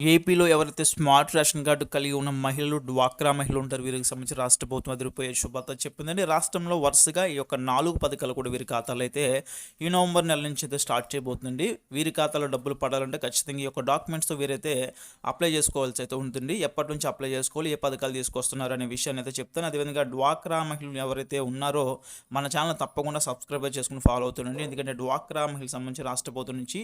ఏపీలో ఎవరైతే smart ration card కలిగి ఉన్న మహిళలు డ్వాక్రా మహిళలు ఉంటారు వీరికి సంబంధించి రాష్ట్ర ప్రభుత్వం అదిరిపోయే శుభార్త చెప్పిందండి. రాష్ట్రంలో వరుసగా ఈ యొక్క నాలుగు పథకాలు కూడా వీరి ఖాతాలో అయితే ఈ నవంబర్ నెల నుంచి అయితే స్టార్ట్ చేయబోతుందండి. వీరి ఖాతాలో డబ్బులు పడాలంటే ఖచ్చితంగా ఈ యొక్క డాక్యుమెంట్స్తో వీరైతే అప్లై చేసుకోవాల్సి అయితే ఉంటుంది. ఎప్పటి నుంచి అప్లై చేసుకోవాలి ఏ పథకాలు తీసుకొస్తున్నారు అనే విషయాన్ని అయితే చెప్తాను. అదేవిధంగా డ్వాక్రా మహిళలు ఎవరైతే ఉన్నారో మన ఛానల్ తప్పకుండా సబ్స్క్రైబ్ చేసుకుని ఫాలో అవుతుండండి. ఎందుకంటే డ్వాక్రా మహిళలకు సంబంధించి రాష్ట్ర ప్రభుత్వం నుంచి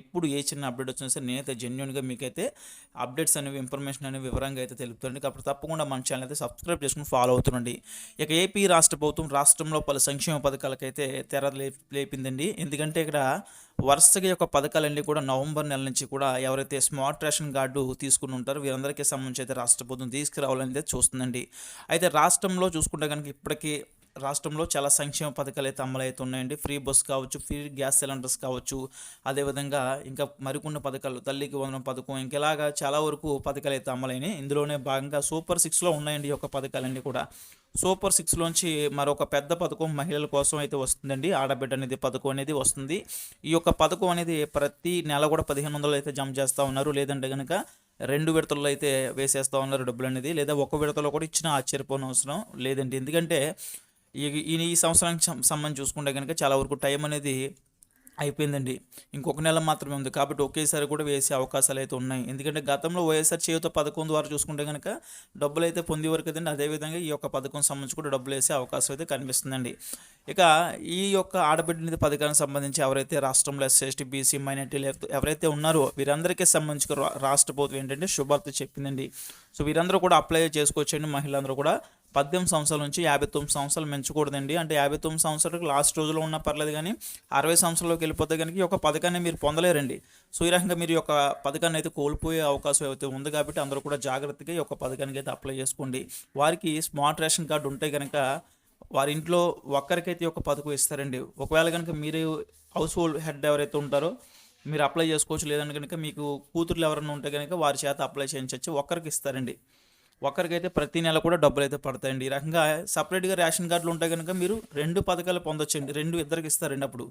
ఎప్పుడు ఏ చిన్న అప్డేట్ వచ్చినా సరే నేనైతే జెన్యున్గా మీకైతే అప్డేట్స్ అనేవి ఇన్ఫర్మేషన్ అనేవి వివరంగా అయితే తెలుపుతుంది కాబట్టి తప్పకుండా మన ఛానల్ అయితే సబ్స్క్రైబ్ చేసుకుని ఫాలో అవుతుండండి. ఇక ఏపీ రాష్ట్ర ప్రభుత్వం రాష్ట్రంలో పలు సంక్షేమ పథకాలకైతే తెర లే- లేపిందండి. ఎందుకంటే ఇక్కడ వరుసగా యొక్క పథకాలన్నీ కూడా నవంబర్ నెల నుంచి కూడా ఎవరైతే స్మార్ట్ రేషన్ కార్డు తీసుకుని ఉంటారో వీరందరికీ సంబంధించి అయితే రాష్ట్ర ప్రభుత్వం తీసుకురావాలని అయితే చూస్తుందండి. అయితే రాష్ట్రంలో చూసుకుంటే కనుక ఇప్పటికీ రాష్ట్రంలో చాలా సంక్షేమ పథకాలు అయితే అమలు ఉన్నాయండి. ఫ్రీ బస్ కావచ్చు ఫ్రీ గ్యాస్ సిలిండర్స్ కావచ్చు అదేవిధంగా ఇంకా మరికొన్ని పథకాలు తల్లికి వందనం పథకం ఇంకెలాగా చాలా వరకు పథకాలు అయితే అమలైనాయి. ఇందులోనే భాగంగా సూపర్ సిక్స్లో ఉన్నాయండి ఈ యొక్క పథకాలన్నీ కూడా. సూపర్ సిక్స్లోంచి మరొక పెద్ద పథకం మహిళల కోసం అయితే వస్తుందండి. ఆడబిడ్డ అనేది పథకం అనేది వస్తుంది. ఈ యొక్క పథకం అనేది ప్రతి నెల కూడా పదిహేను వందలు అయితే జమ చేస్తూ ఉన్నారు. లేదంటే కనుక రెండు విడతల్లో అయితే వేసేస్తూ ఉన్నారు డబ్బులు అనేది. లేదా ఒక విడతలో కూడా ఇచ్చిన ఆశ్చర్యపోవడం అవసరం లేదండి. ఎందుకంటే ఈ ఈ ఈ సంవత్సరానికి సంబంధించి చూసుకుంటే కనుక చాలా వరకు టైం అనేది అయిపోయిందండి. ఇంకొక నెల మాత్రమే ఉంది కాబట్టి ఒకేసారి కూడా వేసే అవకాశాలు అయితే ఉన్నాయి. ఎందుకంటే గతంలో వైఎస్ఆర్ చేయుత పథకం ద్వారా చూసుకుంటే కనుక డబ్బులు అయితే పొందేవారు కదండి అదేవిధంగా ఈ యొక్క పథకం సంబంధించి కూడా డబ్బులు వేసే అవకాశం అయితే కనిపిస్తుందండి. ఇక ఈ యొక్క ఆడబిడ్డ నిధి పథకానికి సంబంధించి ఎవరైతే రాష్ట్రంలో ఎస్సీ ఎస్టీ బీసీ మైనార్టీలు ఎవరైతే ఉన్నారో వీరందరికీ సంబంధించి రాష్ట్ర ప్రభుత్వం ఏంటంటే శుభార్త చెప్పిందండి. సో వీరందరూ కూడా అప్లై చేసుకోవచ్చండి. మహిళలందరూ కూడా పద్దెనిమిది సంవత్సరాల నుంచి యాభై తొమ్మిది సంవత్సరాలు పెంచకూడదండి. అంటే యాభై తొమ్మిది సంవత్సరాలకు లాస్ట్ రోజులో ఉన్నా పర్లేదు కానీ అరవై సంవత్సరాలకు వెళ్ళిపోతే కనుక ఈ యొక్క పథకాన్ని మీరు పొందలేరండి. సో ఈ రకంగా మీరు యొక్క పథకాన్ని అయితే కోల్పోయే అవకాశం అయితే ఉంది కాబట్టి అందరూ కూడా జాగ్రత్తగా ఈ యొక్క పథకానికి అయితే అప్లై చేసుకోండి. వారికి స్మార్ట్ రేషన్ కార్డు ఉంటే కనుక వారి ఇంట్లో ఒక్కరికైతే ఒక పథకం ఇస్తారండి. ఒకవేళ కనుక మీరు హౌస్ హోల్డ్ హెడ్ ఎవరైతే ఉంటారో మీరు అప్లై చేసుకోవచ్చు. లేదంటే కనుక మీకు కూతుర్లు ఎవరైనా ఉంటే కనుక వారి చేత అప్లై చేయించవచ్చు. ఒక్కరికి ఇస్తారండి. ఒక్కరికైతే ప్రతి నెల కూడా డబ్బులు అయితే పడతాయండి. ఈ రకంగా సపరేట్గా రేషన్ కార్డులు ఉంటాయి కనుక మీరు రెండు పథకాలు పొందొచ్చండి. రెండు ఇద్దరికి ఇస్తారండి అప్పుడు.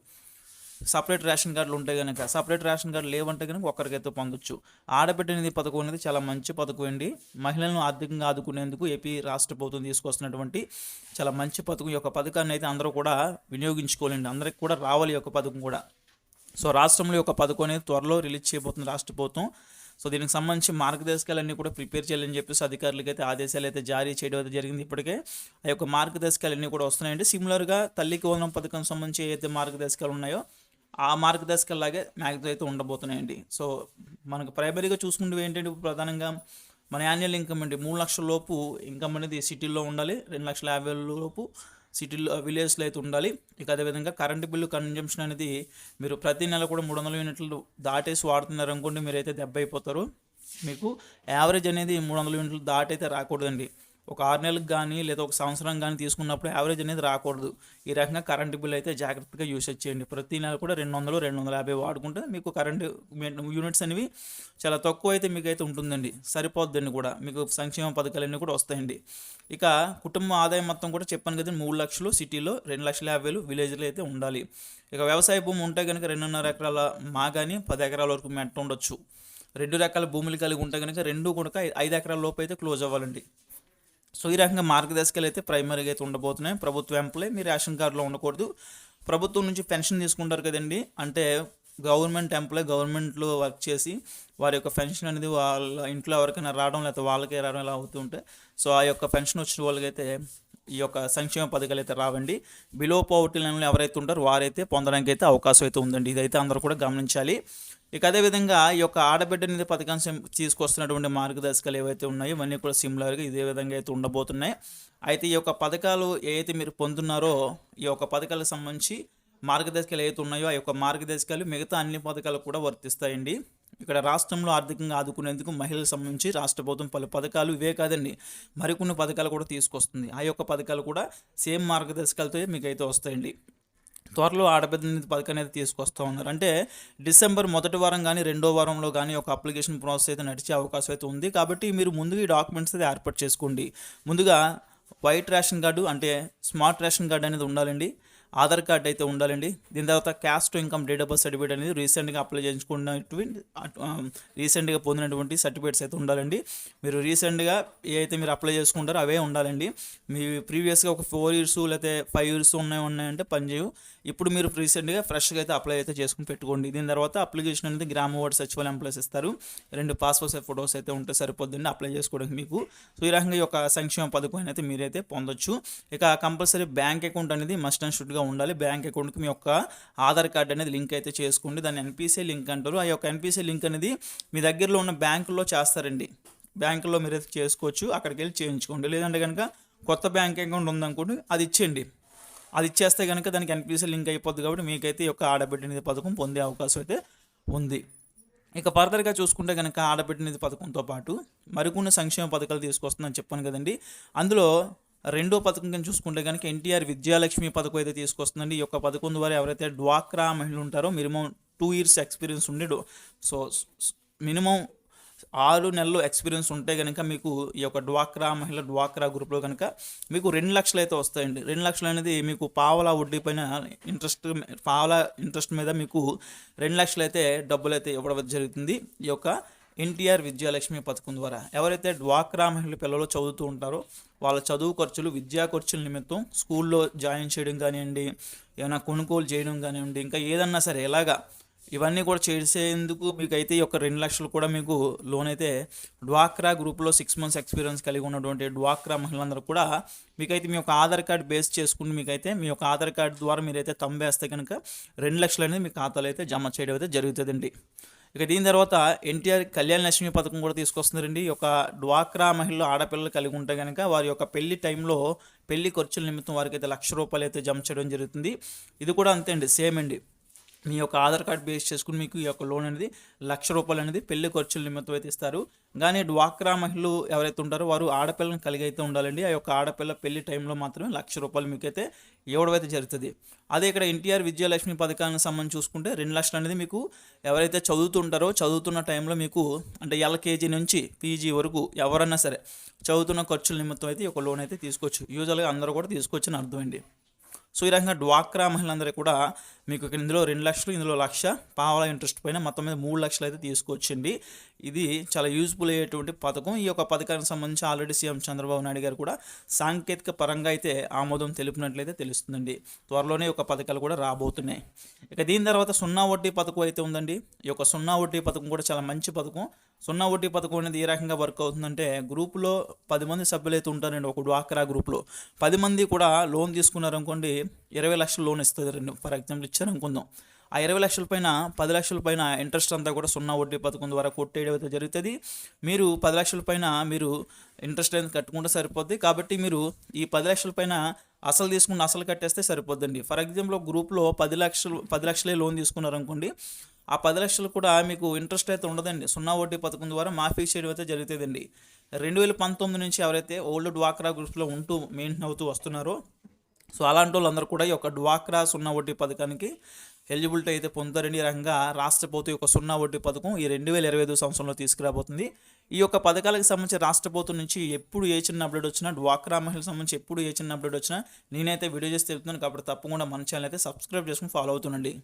సపరేట్ రేషన్ కార్డులు ఉంటాయి కనుక సపరేట్ రేషన్ కార్డు లేవంటే కనుక ఒక్కరికైతే పొందొచ్చు. ఆడబిడ్డ నిధి పథకం అనేది చాలా మంచి పథకం అండి. మహిళలను ఆర్థికంగా ఆదుకునేందుకు ఏపీ రాష్ట్ర ప్రభుత్వం తీసుకొస్తున్నటువంటి చాలా మంచి పథకం. ఈ యొక్క పథకాన్ని అయితే అందరూ కూడా వినియోగించుకోవాలండి. అందరికి కూడా రావాలి ఈ యొక్క పథకం కూడా. సో రాష్ట్రంలో ఈ యొక్క పథకం అనేది త్వరలో రిలీజ్ చేయబోతుంది రాష్ట్ర ప్రభుత్వం. సో దీనికి సంబంధించి మార్గదర్శకాలన్నీ కూడా ప్రిపేర్ చేయాలని చెప్పేసి అధికారులకు అయితే ఆదేశాలు అయితే జారీ చేయడం అయితే జరిగింది ఇప్పటికే. ఆ యొక్క మార్గదర్శకాలన్నీ కూడా వస్తున్నాయండి. సిమిలర్గా తల్లికి వందనం పథకం సంబంధించి ఏదైతే మార్గదర్శకాలు ఉన్నాయో ఆ మార్గదర్శకాలాగే మ్యాగ్జిన్ అయితే ఉండబోతున్నాయండి. సో మనకు ప్రైమరీగా చూసుకుంటే ఏంటంటే ప్రధానంగా మన యాన్యువల్ ఇన్కమ్ అండి. మూడు లక్షల లోపు ఇన్కమ్ అనేది సిటీల్లో ఉండాలి. రెండు లక్షల యాభై లోపు సిటీలో విలేజ్లో అయితే ఉండాలి. ఇక అదేవిధంగా కరెంటు బిల్లు కన్జంప్షన్ అనేది మీరు ప్రతి నెల కూడా మూడు వందల యూనిట్లు దాటేసి వాడుతున్నారు అనుకోండి మీరైతే దెబ్బ అయిపోతారు. మీకు యావరేజ్ అనేది మూడు వందల యూనిట్లు దాటైతే రాకూడదండి. ఒక ఆరు నెలలకు కానీ లేదా ఒక సంవత్సరం కానీ తీసుకున్నప్పుడు యావరేజ్ అనేది రాకూడదు. ఈ రకంగా కరెంటు బిల్ అయితే జాగ్రత్తగా యూసేజ్ చేయండి. ప్రతి నెల కూడా రెండు వందలు రెండు వందల యాభై వాడుకుంటే మీకు కరెంటు యూనిట్స్ అనేవి చాలా తక్కువ అయితే మీకు అయితే ఉంటుందండి. సరిపోద్దండి కూడా. మీకు సంక్షేమ పథకాలన్నీ కూడా వస్తాయండి. ఇక కుటుంబ ఆదాయం మొత్తం కూడా చెప్పాను కదా మూడు లక్షలు సిటీలో రెండు లక్షల యాభై వేలు విలేజ్లో అయితే ఉండాలి. ఇక వ్యవసాయ భూమి ఉంటే కనుక రెండున్నర ఎకరాల మా కానీ పది ఎకరాల వరకు మెట్ట ఉండొచ్చు. రెండు రకాల భూములు కలిగి ఉంటే కనుక రెండు కూడా ఐదు ఎకరాల లోపు అయితే క్లోజ్ అవ్వాలండి. సో ఈ రకంగా మార్గదర్శకాలు అయితే ప్రైమరీగా అయితే ఉండబోతున్నాయి. ప్రభుత్వ ఎంప్లాయ్ మీ రేషన్ కార్డులో ఉండకూడదు. ప్రభుత్వం నుంచి పెన్షన్ తీసుకుంటారు కదండి. అంటే గవర్నమెంట్ ఎంప్లాయ్ గవర్నమెంట్లో వర్క్ చేసి వారి యొక్క పెన్షన్ అనేది వాళ్ళ ఇంట్లో ఎవరికైనా రావడం లేకపోతే వాళ్ళకే రావడం ఇలా అవుతుంటే సో ఆ యొక్క పెన్షన్ వచ్చిన వాళ్ళకైతే ఈ యొక్క సంక్షేమ పథకాలు అయితే రావండి. బిలో పవర్టీ లైన్లో ఎవరైతే ఉంటారో వారైతే పొందడానికి అయితే అవకాశం అయితే ఉందండి. ఇదైతే అందరూ కూడా గమనించాలి. ఇక అదేవిధంగా ఈ యొక్క ఆడబిడ్డ నిధి పథకాన్ని తీసుకొస్తున్నటువంటి మార్గదర్శకాలు ఏవైతే ఉన్నాయో ఇవన్నీ కూడా సిమిలర్గా ఇదే విధంగా అయితే ఉండబోతున్నాయి. అయితే ఈ యొక్క పథకాలు ఏవైతే మీరు పొందున్నారో ఈ యొక్క పథకాలకు సంబంధించి మార్గదర్శకాలు ఏవైతే ఉన్నాయో ఆ యొక్క మార్గదర్శకాలు మిగతా అన్ని పథకాలు కూడా వర్తిస్తాయండి. ఇక్కడ రాష్ట్రంలో ఆర్థికంగా ఆదుకునేందుకు మహిళలకు సంబంధించి రాష్ట్ర ప్రభుత్వం పలు పథకాలు ఇవే కాదండి. మరికొన్ని పథకాలు కూడా తీసుకొస్తుంది. ఆ యొక్క పథకాలు కూడా సేమ్ మార్గదర్శకాలతో మీకు అయితే వస్తాయండి. త్వరలో ఆడబిడ్డ నిధి పథకం అనేది తీసుకొస్తూ ఉన్నారు. అంటే డిసెంబర్ మొదటి వారం కానీ రెండో వారంలో కానీ ఒక అప్లికేషన్ ప్రాసెస్ అయితే నడిచే అవకాశం అయితే ఉంది. కాబట్టి మీరు ముందుగా ఈ డాక్యుమెంట్స్ అయితే ఏర్పాటు చేసుకోండి. ముందుగా వైట్ రేషన్ కార్డు అంటే స్మార్ట్ రేషన్ కార్డు అనేది ఉండాలండి. ఆధార్ కార్డ్ అయితే ఉండాలండి. దీని తర్వాత caste income date of birth certificate అనేది రీసెంట్గా అప్లై చేసుకున్నటువంటి రీసెంట్గా పొందినటువంటి సర్టిఫికేట్స్ అయితే ఉండాలండి. మీరు రీసెంట్గా ఏ అయితే మీరు అప్లై చేసుకుంటారో అవే ఉండాలండి. మీ ప్రీవియస్గా ఒక ఫోర్ ఇయర్స్ లేకపోతే ఫైవ్ ఇయర్స్ ఉన్నాయి ఉన్నాయంటే పనిచేయవు ఇప్పుడు మీరు రీసెంట్గా ఫ్రెష్గా అయితే అప్లై అయితే చేసుకుని పెట్టుకోండి. దీని తర్వాత అప్లికేషన్ అనేది గ్రామ వార్డ్ సచివాలయం ఎంప్లాయీస్ ఇస్తారు. రెండు పాస్పోర్ట్ సైజ్ ఫొటోస్ అయితే ఉంటే సరిపోద్దండి అప్లై చేసుకోవడానికి మీకు. సో ఈ రకంగా ఈ యొక్క సంక్షేమ పథకం అయితే మీరైతే పొందొచ్చు. ఇక కంపల్సరీ బ్యాంక్ అకౌంట్ అనేది మస్ట్ అండ్ షుడ్గా ఉండాలి. బ్యాంక్ అకౌంట్కి మీ యొక్క ఆధార్ కార్డ్ అనేది లింక్ అయితే చేసుకోండి. దాన్ని ఎన్పిసి లింక్ అంటారు. ఆ యొక్క ఎన్పిసి లింక్ అనేది మీ దగ్గరలో ఉన్న బ్యాంకుల్లో చేస్తారండి. బ్యాంకులో మీరైతే చేసుకోవచ్చు. అక్కడికి వెళ్ళి చేయించుకోండి. లేదంటే కనుక కొత్త బ్యాంక్ అకౌంట్ ఉందనుకోండి అది ఇచ్చేయండి. అది ఇచ్చేస్తే కనుక దానికి ఎన్పిసి లింక్ అయిపోద్ది కాబట్టి మీకైతే ఈ యొక్క ఆడబిడ్డ నిధి పథకం పొందే అవకాశం అయితే ఉంది. ఇక ఫర్దర్గా చూసుకుంటే కనుక ఆడబిడ్డ నిధి పథకంతో పాటు మరికొన్ని సంక్షేమ పథకాలు తీసుకొస్తుందని చెప్పాను కదండి. అందులో రెండో పథకం కానీ చూసుకుంటే కనుక ఎన్టీఆర్ విద్యాలక్ష్మి పథకం అయితే తీసుకొస్తుందండి. ఈ యొక్క పథకం ద్వారా ఎవరైతే డ్వాక్రా మహిళలు ఉంటారో మినిమం టూ ఇయర్స్ ఎక్స్పీరియన్స్ ఉండి సో మినిమం ఆరు నెలలు ఎక్స్పీరియన్స్ ఉంటే కనుక మీకు ఈ యొక్క డ్వాక్రా మహిళ డ్వాక్రా గ్రూప్లో కనుక మీకు రెండు లక్షలు అయితే వస్తాయండి. రెండు లక్షలు అనేది మీకు పావలా వడ్డీ పైన ఇంట్రెస్ట్ పావలా ఇంట్రెస్ట్ మీద మీకు రెండు లక్షలు అయితే డబ్బులు అయితే ఇవ్వడం జరుగుతుంది ఈ యొక్క ఎన్టీఆర్ విద్యాలక్ష్మి పథకం ద్వారా ఎవరైతే డ్వాక్రా మహిళ పిల్లలు చదువుతూ ఉంటారో వాళ్ళ చదువు ఖర్చులు విద్యా ఖర్చుల నిమిత్తం స్కూల్లో జాయిన్ చేయడం కానివ్వండి ఏమైనా కొనుగోలు చేయడం కానివ్వండి ఇంకా ఏదన్నా సరే ఎలాగా ఇవన్నీ కూడా చేసేందుకు మీకు అయితే ఈ యొక్క రెండు లక్షలు కూడా మీకు లోన్ అయితే డ్వాక్రా గ్రూప్లో సిక్స్ మంత్స్ ఎక్స్పీరియన్స్ కలిగి ఉన్నటువంటి డ్వాక్రా మహిళలందరూ కూడా మీకైతే మీ యొక్క ఆధార్ కార్డ్ బేస్ చేసుకుని మీకైతే మీ యొక్క ఆధార్ కార్డ్ ద్వారా మీరైతే తంబేస్తే కనుక రెండు లక్షలు అనేది మీ ఖాతాలో అయితే జమ చేయడం అయితే జరుగుతుందండి. ఇక దీని తర్వాత ఎన్టీఆర్ కళ్యాణ లక్ష్మి పథకం కూడా తీసుకొస్తున్నారండి. ఒక డ్వాక్రా మహిళలు ఆడపిల్లలు కలిగి ఉంటే కనుక వారి యొక్క పెళ్ళి టైంలో పెళ్ళి ఖర్చుల నిమిత్తం వారికి అయితే లక్ష రూపాయలు అయితే జమ చేయడం జరుగుతుంది. ఇది కూడా అంతే అండి సేమ్ అండి. మీ యొక్క ఆధార్ కార్డ్ బేస్ చేసుకుని మీకు ఈ యొక్క లోన్ అనేది లక్ష రూపాయలు అనేది పెళ్ళి ఖర్చుల నిమిత్తం అయితే ఇస్తారు. కానీ డ్వాక్రా మహిళలు ఎవరైతే ఉంటారో వారు ఆడపిల్లని కలిగి అయితే ఉండాలండి. ఆ యొక్క ఆడపిల్ల పెళ్ళి టైంలో మాత్రమే లక్ష రూపాయలు మీకైతే ఇవ్వడం అయితే జరుగుతుంది. అదే ఇక్కడ ఎన్టీఆర్ విద్యాలక్ష్మి పథకానికి సంబంధించి చూసుకుంటే రెండు లక్షలు అనేది మీకు ఎవరైతే చదువుతుంటారో చదువుతున్న టైంలో మీకు అంటే ఎల్కేజీ నుంచి పీజీ వరకు ఎవరన్నా సరే చదువుతున్న ఖర్చుల నిమిత్తం అయితే ఈ యొక్క లోన్ అయితే తీసుకోవచ్చు. యూజువల్గా అందరూ కూడా తీసుకోవచ్చని అండి. సో ఈ రకంగా డ్వాక్రా మహిళలందరూ కూడా మీకు ఇక్కడ ఇందులో రెండు లక్షలు ఇందులో లక్ష పావల ఇంట్రెస్ట్ పైన మొత్తం మీద మూడు లక్షలు అయితే తీసుకొచ్చింది. ఇది చాలా యూజ్ఫుల్ అయ్యేటువంటి పథకం. ఈ యొక్క పథకానికి సంబంధించి ఆల్రెడీ సీఎం చంద్రబాబు నాయుడు గారు కూడా సాంకేతిక పరంగా అయితే ఆమోదం తెలిపినట్లయితే తెలుస్తుందండి. త్వరలోనే ఒక పథకాలు కూడా రాబోతున్నాయి. ఇక దీని తర్వాత సున్నా వడ్డీ పథకం అయితే ఉందండి. ఈ యొక్క సున్నా వడ్డీ పథకం కూడా చాలా మంచి పథకం. సున్నా వడ్డీ పథకం అనేది ఏ రకంగా వర్క్ అవుతుందంటే గ్రూపులో పది మంది సభ్యులు అయితే ఉంటారండి ఒక డ్వాక్రా గ్రూప్లో పది మంది కూడా లోన్ తీసుకున్నారనుకోండి ఇరవై లక్షలు లోన్ ఇస్తుంది రెండు ఫర్ ఎగ్జాంపుల్ ఇచ్చారు అనుకుందాం ఆ ఇరవై లక్షల పైన పది లక్షల పైన ఇంట్రెస్ట్ అంతా కూడా సున్నా వడ్డీ పథకం ద్వారా కొట్టేయడం అయితే జరుగుతుంది. మీరు పది లక్షల పైన మీరు ఇంట్రెస్ట్ అనేది కట్టుకుంటే సరిపోద్ది. కాబట్టి మీరు ఈ పది లక్షల పైన అసలు తీసుకుని అసలు కట్టేస్తే సరిపోద్దండి. ఫర్ ఎగ్జాంపుల్ గ్రూప్లో పది లక్షలు పది లక్షలే లోన్ తీసుకున్నారనుకోండి ఆ పది లక్షలు కూడా మీకు ఇంట్రెస్ట్ అయితే ఉండదండి. సున్నా వడ్డీ పథకం ద్వారా మాఫీ చేయడం అయితే జరుగుతుందండి. రెండు వేల పంతొమ్మిది నుంచి ఎవరైతే ఓల్డ్ డ్వాక్రా గ్రూప్లో ఉంటూ మెయింటైన్ అవుతూ వస్తున్నారో సో అలాంటి వాళ్ళందరూ కూడా ఈ యొక్క డ్వాక్రా సున్నా వడ్డీ పథకానికి ఎలిజిబిలిటీ అయితే పొందుతారండి రంగా రకంగా రాష్ట్ర ప్రభుత్వం యొక్క సున్నా వడ్డీ పథకం ఈ రెండు వేల ఇరవై ఐదు సంవత్సరంలో తీసుకురాబోతుంది. ఈ యొక్క పథకాలకు సంబంధించి రాష్ట్ర ప్రభుత్వం నుంచి ఎప్పుడు ఏ చిన్న అప్డేట్ వచ్చినా డ్వాక్రా మహిళలకు సంబంధించి ఎప్పుడు ఏ చిన్న అప్డేట్ వచ్చినా నేనైతే వీడియో చేసి తెలుపుతున్నాను కాబట్టి తప్పకుండా మన ఛానల్ అయితే సబ్స్క్రైబ్ చేసుకుని ఫాలో అవుతుండండి.